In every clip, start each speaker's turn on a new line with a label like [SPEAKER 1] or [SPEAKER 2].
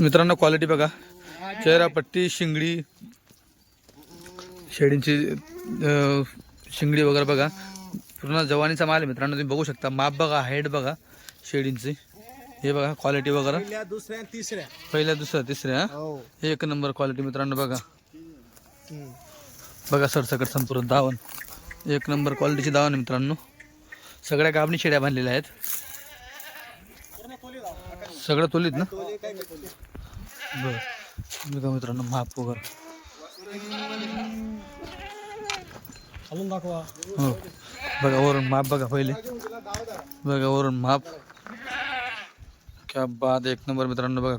[SPEAKER 1] मित्रांनो क्वालिटी बघा. चेहरा पट्टी शिंगडी शेडींची अं, शिंगडी वगैरे बघा. पूर्ण जवानीचा माल आहे मित्रांनो तुम्ही बघू शकता. माप बघा हाईट बघा शेडींची. हे बघा क्वालिटी वगैरे.
[SPEAKER 2] पहिल्या दुसऱ्या तिसऱ्या.
[SPEAKER 1] पहिल्या दुसऱ्या तिसऱ्या
[SPEAKER 2] हो?
[SPEAKER 1] एक नंबर क्वालिटी मित्रांनो बघा. बघा सरसकट संपूर्ण दावण एक नंबर क्वालिटीची दावण आहे मित्रांनो. सगळ्या गाबणी शेड्या बांधलेल्या आहेत. सगळं तोलीत ना? बरं. बघा मित्रांनो माप वगैरे.
[SPEAKER 2] दाखवा.
[SPEAKER 1] हो. बघा वरून माप बघा पहिले. बघा वरून माप. क्या बाद एक नंबर मित्रांनो बघा.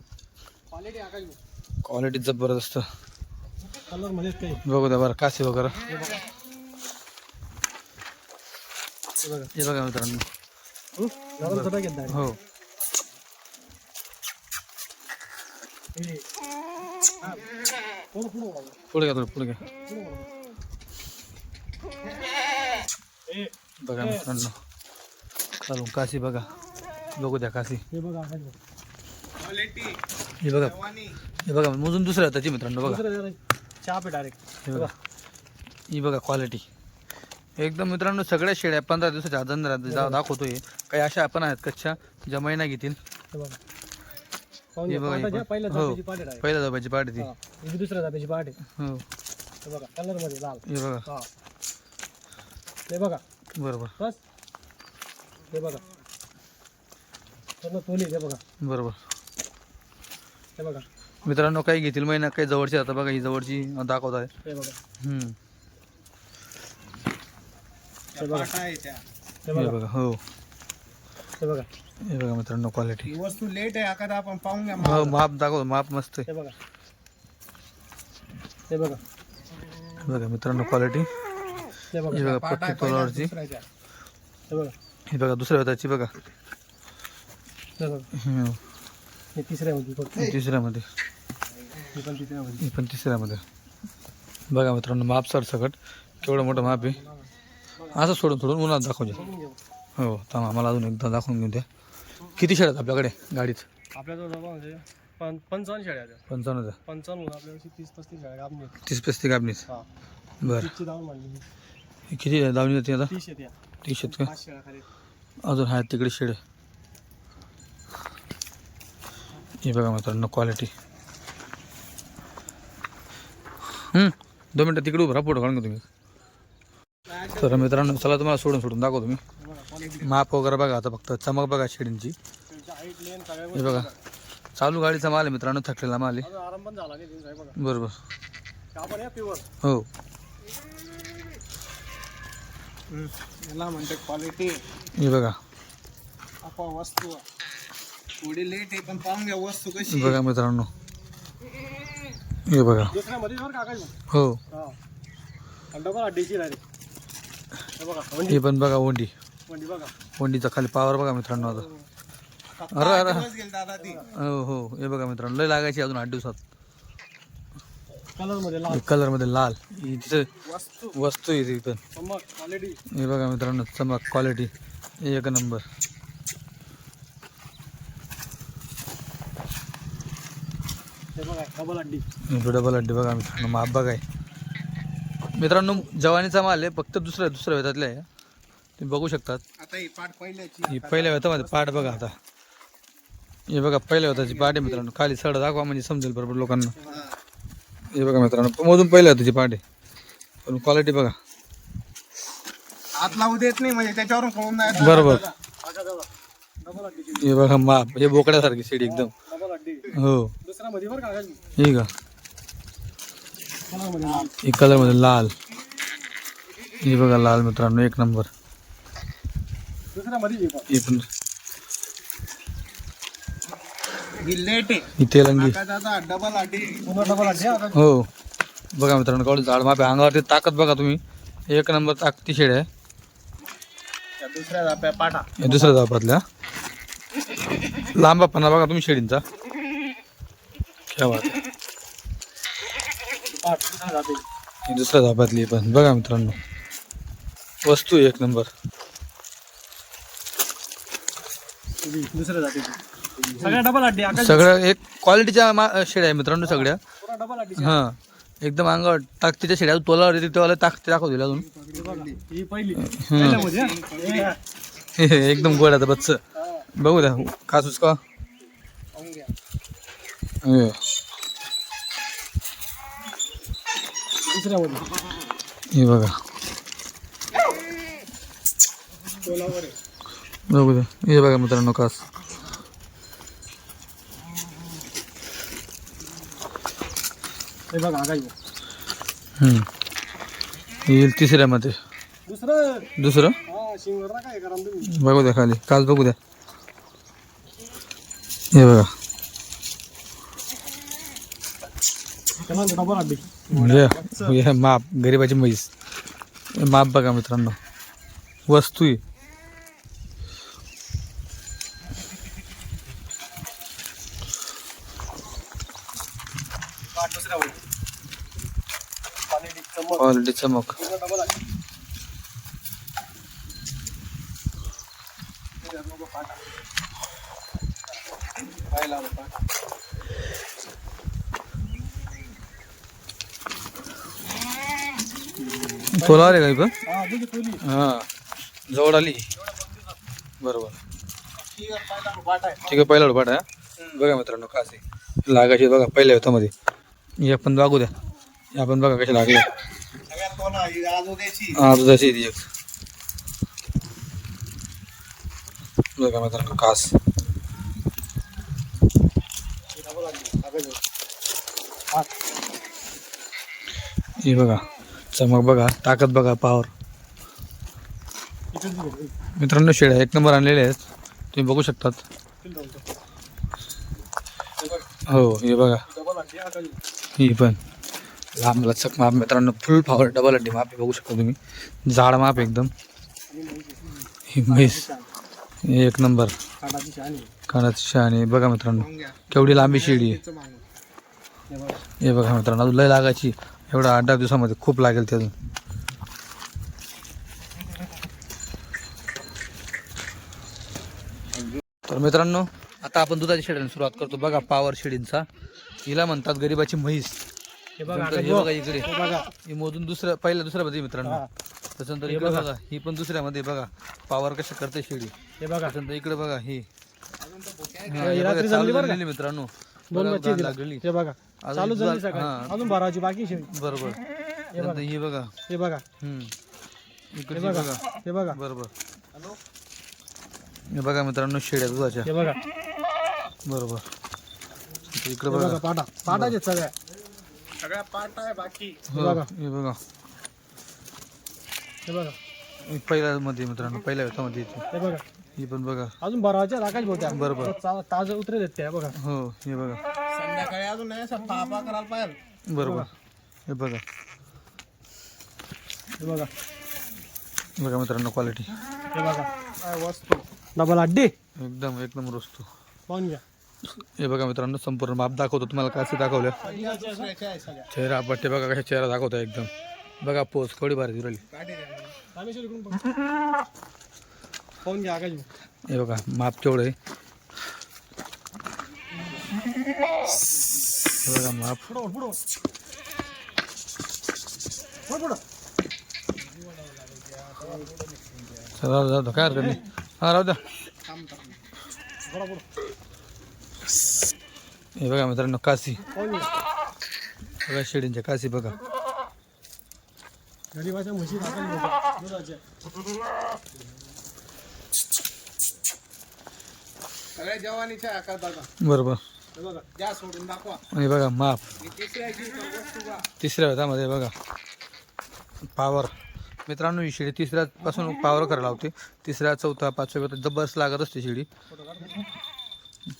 [SPEAKER 2] क्वालिटी
[SPEAKER 1] जबरदस्त. बघू द्या बरं काशी वगैरे.
[SPEAKER 2] हे बघा.
[SPEAKER 1] मित्रांनो.
[SPEAKER 2] हं? गरम सुद्धा घेत नाही
[SPEAKER 1] हो
[SPEAKER 2] हे. हा. पुढं
[SPEAKER 1] घ्या पुढे घ्या.
[SPEAKER 2] बघा.
[SPEAKER 1] मित्रांनो चालू काशी बघा. बघू द्या काशी.
[SPEAKER 2] हे बघा.
[SPEAKER 1] हे बघा. हे बघा. मोजून दुसऱ्या त्याची मित्रांनो बघा.
[SPEAKER 2] चहा पे डायरेक्ट
[SPEAKER 1] हे बघा. ही बघा क्वालिटी एकदम मित्रांनो सगळ्या शेळ्या पंधरा दिवसाच्या आदर दाखवतोय. काही अशा आपण आहेत कच्च्या ज्या महिना घेतील.
[SPEAKER 2] हे बघा.
[SPEAKER 1] हे. बघा हे.
[SPEAKER 2] पहिल्या
[SPEAKER 1] हो.
[SPEAKER 2] पाट आहे.
[SPEAKER 1] पहिल्या पाठी ती.
[SPEAKER 2] हा. दुसऱ्या जापेची पाट आहे.
[SPEAKER 1] हो.
[SPEAKER 2] हे बघा कलरमध्ये लाल.
[SPEAKER 1] हे बघा.
[SPEAKER 2] हा. बघा.
[SPEAKER 1] बरोबर.
[SPEAKER 2] बस. हे बघा. पूर्ण तोली हे बघा.
[SPEAKER 1] बरोबर.
[SPEAKER 2] हे बघा.
[SPEAKER 1] मित्रांनो काही घेतील महिना काही जवळची आता बघा ही जवळची दाखवत आहे.
[SPEAKER 2] हे बघा.
[SPEAKER 1] हम्म.
[SPEAKER 2] हे बघा. हे
[SPEAKER 1] हे
[SPEAKER 2] बघा.
[SPEAKER 1] बघा हो.
[SPEAKER 2] हे बघा.
[SPEAKER 1] हे बघा मित्रांनो क्वालिटी
[SPEAKER 2] वस्तू लेट आहे एखादा आपण पाहून घ्या
[SPEAKER 1] हो माप दाखव माप मस्त आहे.
[SPEAKER 2] हे बघा. हे बघा.
[SPEAKER 1] हे बघा मित्रांनो क्वालिटी
[SPEAKER 2] हे
[SPEAKER 1] हे
[SPEAKER 2] बघा
[SPEAKER 1] बघा पट्टी तोलावरची
[SPEAKER 2] हे बघा.
[SPEAKER 1] हे बघा दुसऱ्या हाताची बघा.
[SPEAKER 2] हे बघा.
[SPEAKER 1] हम्म.
[SPEAKER 2] हे. तिसऱ्या होती फक्त.
[SPEAKER 1] तिसऱ्यामध्ये.
[SPEAKER 2] ही पण तिसऱ्या होती
[SPEAKER 1] ही पण तिसऱ्यामध्ये. बघा मित्रांनो माप सर सकट. केवढं मोठं माप आहे. असं सोडून सोडून उन्हात दाखवू द्या. हो थांबा मला अजून एकदा दाखवून घेऊन द्या. किती शेळ्या आहेत आपल्याकडे गाडीत?
[SPEAKER 2] आपल्याजवळ जवळ म्हणजे पंचावन्न शेळ्या आहेत.
[SPEAKER 1] पंचावन्न हजार.
[SPEAKER 2] पंचावन्न आपल्याकडे तीस पस्तीस शेळ्या कापणी आहेत.
[SPEAKER 1] तीस पस्तीस कापणीच
[SPEAKER 2] हा.
[SPEAKER 1] बरं.
[SPEAKER 2] तीसची
[SPEAKER 1] किती दावणी जाते आता?
[SPEAKER 2] तीस येते.
[SPEAKER 1] तीस आहेत का?
[SPEAKER 2] पाच शेळ्या खाली.
[SPEAKER 1] अजून आहेत तिकडे शेळे हे बघा मित्रांनो क्वालिटी दोन मिनटं तिकडे उभं राहा फोटो काढून घ्या तुम्ही तर मित्रांनो चला तुम्हाला सोडून सोडून दाखवतो मी.
[SPEAKER 2] हे बघा क्वालिटी
[SPEAKER 1] माप वगैरे बघा आता फक्त चमक बघा शेडींची. हे बघा चालू गाडीचा माल आहे मित्रांनो थकलेला माल आहे. बरोबर. हो.
[SPEAKER 2] याला म्हणते क्वालिटी
[SPEAKER 1] हे बघा.
[SPEAKER 2] आपा वस्तू थोडी लेट आहे पण पाहून घ्या वस्तू कशी
[SPEAKER 1] बघा मित्रांनो. हे बघा. हो.
[SPEAKER 2] डबल अड्डीची हे
[SPEAKER 1] पण बघा ओंडी. ओंडीचा खाली पावर बघा मित्रांनो आता. अरे अरे. हो हो. हे बघा मित्रांनो लय लागायची अजून आठ दिवसात.
[SPEAKER 2] कलरमध्ये लाल.
[SPEAKER 1] तिथे
[SPEAKER 2] वस्तू.
[SPEAKER 1] वस्तू आहे ती पण
[SPEAKER 2] चमक क्वालिटी
[SPEAKER 1] हे बघा मित्रांनो चमक क्वालिटी एक नंबर.
[SPEAKER 2] डबल अड्डी
[SPEAKER 1] डबल अड्डे बघा मित्रांनो माप बघाय मित्रांनो जवानीचा माल आहे फक्त दुसऱ्या दुसऱ्या वेतातल्या आहे. तुम्ही बघू शकतात.
[SPEAKER 2] आता ही पाठ पहिल्याची
[SPEAKER 1] ही पहिल्या वेतामध्ये पाठ बघा आता. हे बघा पहिल्या वेताची पाठ आहे मित्रांनो. खाली सड दाखवा म्हणजे समजेल बरोबर लोकांना. हे. बघा मित्रांनो मधून पहिल्या वेताची पाठ आहे. पण क्वालिटी बघा.
[SPEAKER 2] हात लावू देत नाही म्हणजे त्याच्यावरून कळून जायचं
[SPEAKER 1] बरोबर. हे बघा माप. हे बोकड्यासारखी सीट एकदम. हो. हे का? हे कलरमध्ये लाल. हे बघा लाल मित्रांनो एक नंबर
[SPEAKER 2] मध्ये हे
[SPEAKER 1] पण.
[SPEAKER 2] ही
[SPEAKER 1] तेलंगी
[SPEAKER 2] डबल पुन्हा डबल
[SPEAKER 1] हो. बघा मित्रांनो कवळ झाड मापे अंगावरती ताकद बघा तुम्ही. एक नंबर ताकती शेड आहे.
[SPEAKER 2] त्या दुसऱ्या जाप्या पाठा.
[SPEAKER 1] दुसऱ्या धापातल्या लांबापणा बघा तुम्ही शेडींचा. क्या बात आहे.
[SPEAKER 2] पाठ दुसऱ्या
[SPEAKER 1] ही धापातली पण. बघा मित्रांनो. वस्तू एक नंबर.
[SPEAKER 2] दुसऱ्या सगळ्या डबल अड्डी आकाश
[SPEAKER 1] सगळं एक क्वालिटीच्या मा शेळ्या आहे मित्रांनो सगळ्या.
[SPEAKER 2] पुरा डबल अड्डी
[SPEAKER 1] हां. एकदम अंगावर टाकतीच्या शेळ्या तोलावर येते तेव्हा टाकते दाखवतील अजून.
[SPEAKER 2] ही पहिली.
[SPEAKER 1] हम्म.
[SPEAKER 2] पहिल्यामध्ये, हा.
[SPEAKER 1] एकदम गोड आता बच्च. बघू द्या कासूस का. हे.
[SPEAKER 2] दुसऱ्यामध्ये.
[SPEAKER 1] हे बघा.
[SPEAKER 2] तोलावर आहे.
[SPEAKER 1] बघू द्या हे बघा मित्रांनो कास.
[SPEAKER 2] हे.
[SPEAKER 1] येईल तिसऱ्यामध्ये.
[SPEAKER 2] दुसरं? हा
[SPEAKER 1] बघू द्या खाली. कास बघू द्या हे बघा. माप गरिबाची म्हैस. हे माप बघा मित्रांनो. वस्तू आहे
[SPEAKER 2] पाठ दुसऱ्यामध्ये क्वालिटी चमक
[SPEAKER 1] क्वालिटी चमक
[SPEAKER 2] पूर्ण डबल अड्डी हे धर नको पाटा. पाय लाव पाटा.
[SPEAKER 1] चमक आहे रे काही पण
[SPEAKER 2] हा.
[SPEAKER 1] जवळ आली. बरोबर. ठीक आहे पहिला डोपाट आहे बघा मित्रांनो कास. लागायचे बघा पहिल्या होतामध्ये हे आपण बघू द्या. आपण बघा कसे लागले.
[SPEAKER 2] सगळ्यात तोला
[SPEAKER 1] एक. बघा मित्रांनो कास
[SPEAKER 2] हे
[SPEAKER 1] बघा चमक बघा ताकद बघा पावर मित्रांनो शेळ्या एक नंबर आणलेले आहेत. तुम्ही बघू शकतात.
[SPEAKER 2] हो
[SPEAKER 1] हे बघा. ही पण. लांब लचक माप मित्रांनो फुल पॉवर डबल अड्डी माप बघू शकता तुम्ही. जाड माप एकदम. ही म्हैस. एक नंबर. कानाची शहाणी बघा मित्रांनो केवढी लांबी शेळी आहे.
[SPEAKER 2] हे बघा.
[SPEAKER 1] मित्रांनो अजून लय लागायची. एवढा आठ दहा दिवसामध्ये खूप लागेल ते अजून तर मित्रांनो आता आपण दुधाच्या शेळ्यांना सुरुवात करतो. बघा पावर शेळींचा हिला म्हणतात गरीबाची म्हैस.
[SPEAKER 2] हे बघा
[SPEAKER 1] त्यानंतर
[SPEAKER 2] आकाश
[SPEAKER 1] हे
[SPEAKER 2] बघ.
[SPEAKER 1] बघा इकडे.
[SPEAKER 2] हे बघा.
[SPEAKER 1] ही मोजून दुसऱ्या पहिल्या दुसऱ्यामध्ये मित्रांनो.
[SPEAKER 2] हा.
[SPEAKER 1] त्याच्यानंतर इकडे बघा. ही पण दुसऱ्यामध्ये बघा. पावर कशा करते शेळी
[SPEAKER 2] हे बघा.
[SPEAKER 1] त्याच्यानंतर इकडे बघा ही. हा,
[SPEAKER 2] रात्री
[SPEAKER 1] बघा,
[SPEAKER 2] जमली
[SPEAKER 1] चालू
[SPEAKER 2] बरं का?
[SPEAKER 1] झालेली मित्रांनो.
[SPEAKER 2] दोन
[SPEAKER 1] बघा,
[SPEAKER 2] बच्चे
[SPEAKER 1] गाण
[SPEAKER 2] दिला.
[SPEAKER 1] लागलेली
[SPEAKER 2] हे बघा.
[SPEAKER 1] अजून
[SPEAKER 2] चालू
[SPEAKER 1] दुधा-
[SPEAKER 2] झाली सकाळी.
[SPEAKER 1] हा.
[SPEAKER 2] अजून बाराची बाकी शेळी
[SPEAKER 1] बरोबर. त्यानंतर ही बघा.
[SPEAKER 2] हे बघा.
[SPEAKER 1] हम्म. इकडे
[SPEAKER 2] बघा. हे बघा.
[SPEAKER 1] बरोबर. हे बघा मित्रांनो शेळ्या दुधाच्या.
[SPEAKER 2] हे बघा.
[SPEAKER 1] बरोबर. इकडे बघा
[SPEAKER 2] बघा. पाटा. पाटाचे सगळ्या सगळ्या पाट आहे बाकी.
[SPEAKER 1] हो,
[SPEAKER 2] बघा.
[SPEAKER 1] हे बघा.
[SPEAKER 2] हे बघा.
[SPEAKER 1] ही पहिल्या मध्ये मित्रांनो पहिल्या व्यथामध्ये येते
[SPEAKER 2] हे बघा.
[SPEAKER 1] ही पण बघा.
[SPEAKER 2] अजून बाराच्या आकाश बोलत्या
[SPEAKER 1] बरोबर.
[SPEAKER 2] ताजं उतरेल त्या बघा.
[SPEAKER 1] हो हे बघा.
[SPEAKER 2] संध्याकाळी अजून नाही असं पापा करायला पाहिजे.
[SPEAKER 1] बरोबर. हे बघा.
[SPEAKER 2] हे बघा.
[SPEAKER 1] बघा मित्रांनो क्वालिटी
[SPEAKER 2] हे बघा. काय वस्तू? डबल अड्डी
[SPEAKER 1] एकदम एक नंबर वस्तू.
[SPEAKER 2] पाहून घ्या.
[SPEAKER 1] हे बघा मित्रांनो संपूर्ण माप दाखवतो. तुम्हाला काय
[SPEAKER 2] दाखवलं?
[SPEAKER 1] चेहरा बट्टे बघा कशा चेहरा दाखवतो एकदम. बघा पोच थोडी भारी दिली. हे बघा माप केवढं आहे. हे बघा माप. चला काय हरकत नाही. हा राहू द्या. हे बघा मित्रांनो काशी बघा शेडींच्या काशी बघा. बरोबर.
[SPEAKER 2] हे बघा
[SPEAKER 1] आणि माप.
[SPEAKER 2] बघा.
[SPEAKER 1] तिसऱ्या हातामध्ये बघा. पावर मित्रांनो ही शिडी तिसऱ्यापासून पावर करायला लावते. तिसऱ्या चौथा पाचव्या जबरदस्त लागत असते शिडी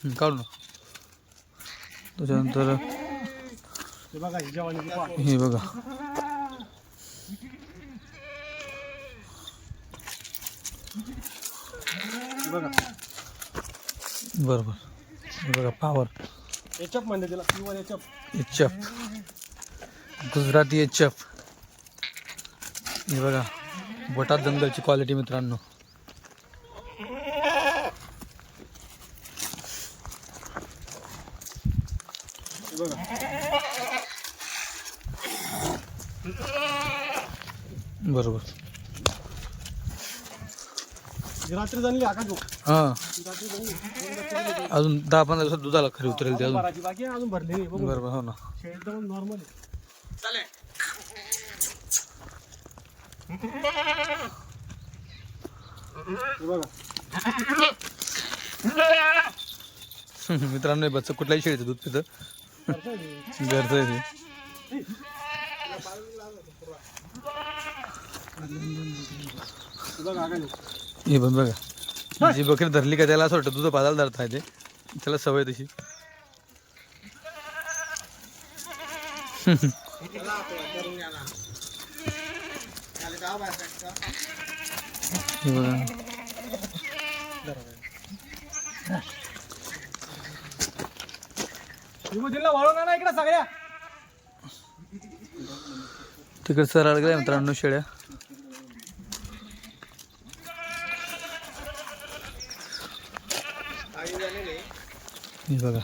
[SPEAKER 1] हं, काढू ना त्याच्यानंतर
[SPEAKER 2] हे बघा.
[SPEAKER 1] बरोबर हे बघा पावर
[SPEAKER 2] एचप म्हणते त्याला किंवा एचप
[SPEAKER 1] एचप गुजराती एचप हे बघा बोटात जंगलची क्वालिटी मित्रांनो. बरोबर.
[SPEAKER 2] ही रात्री जाणली
[SPEAKER 1] हां. अजून दहा पंधरा दिवसात दुधाला खरी उतरेल ते अजून.
[SPEAKER 2] भराची बाकी आहे, अजून भरली नाही बघू.
[SPEAKER 1] बरोबर हो ना.
[SPEAKER 2] एकदम नॉर्मल हे
[SPEAKER 1] मित्रांनो हे बच्चं कुठल्याही शेळीचं दूध पितं. घरचं आहे ते.
[SPEAKER 2] हे बघा
[SPEAKER 1] पण बघा. जी बकरी धरली का त्याला असं वाटतं दूध पाजायला धरता येते त्याला सवय तशी. हे
[SPEAKER 2] दिला वळून ना इकडे सगळ्या.
[SPEAKER 1] तिकडे सरळ गेल्या मित्रांनो शेळ्या. हे बघा.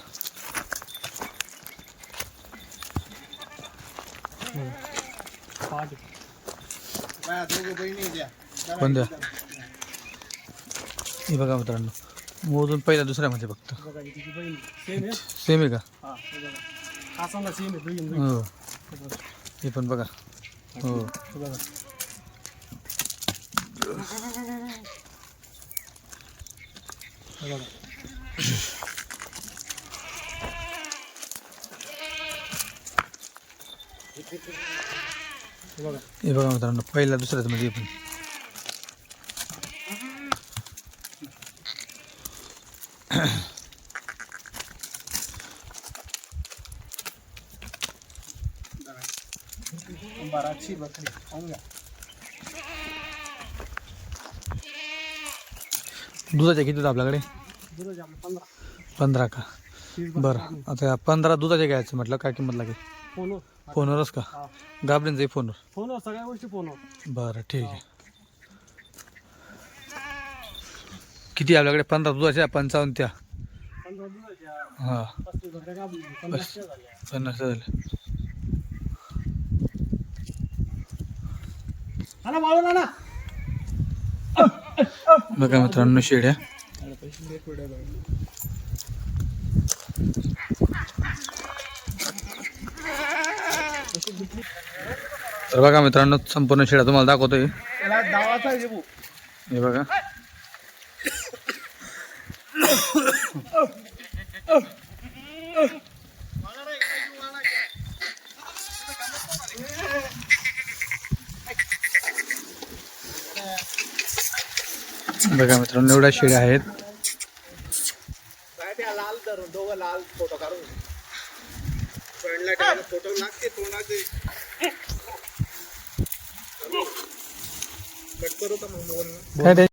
[SPEAKER 1] द्या हे बघा मित्रांनो. मोजून पहिल्या दुसऱ्या मध्ये फक्त.
[SPEAKER 2] सेम आहे
[SPEAKER 1] का?
[SPEAKER 2] हा. हे
[SPEAKER 1] पण बघा. हो
[SPEAKER 2] हे बघा हे बघा हे बघा
[SPEAKER 1] हे बघा मित्रांनो पहिल्या दुसऱ्याच मध्ये पण
[SPEAKER 2] बाराची बकरी खाऊन घ्या.
[SPEAKER 1] दुधाच्या किती होतं आपल्याकडे?
[SPEAKER 2] पंधरा.
[SPEAKER 1] पंधरा का? बरं. आता पंधरा दुधाचे घ्यायचं म्हटलं काय किंमत लागेल?
[SPEAKER 2] फोनवर.
[SPEAKER 1] फोनवरच का?
[SPEAKER 2] हा.
[SPEAKER 1] गाबड्यांचं फोनवर.
[SPEAKER 2] फोनवर सगळ्या गोष्टी फोनवर.
[SPEAKER 1] बरं ठीक आहे. किती आपल्याकडे? पंधरा दुधाच्या पंचावन्न त्या.
[SPEAKER 2] पंधरा दुधाच्या.
[SPEAKER 1] हां.
[SPEAKER 2] पस्तीस त्या झाल्या.
[SPEAKER 1] पन्नास झाले
[SPEAKER 2] ना
[SPEAKER 1] बघा मित्रांनो शेड्या. तर बघा मित्रांनो संपूर्ण शेड्या तुम्हाला दाखवतोय. हे बघा. बघा मित्रांनो एवढ्या शेळ्या आहेत.
[SPEAKER 2] काय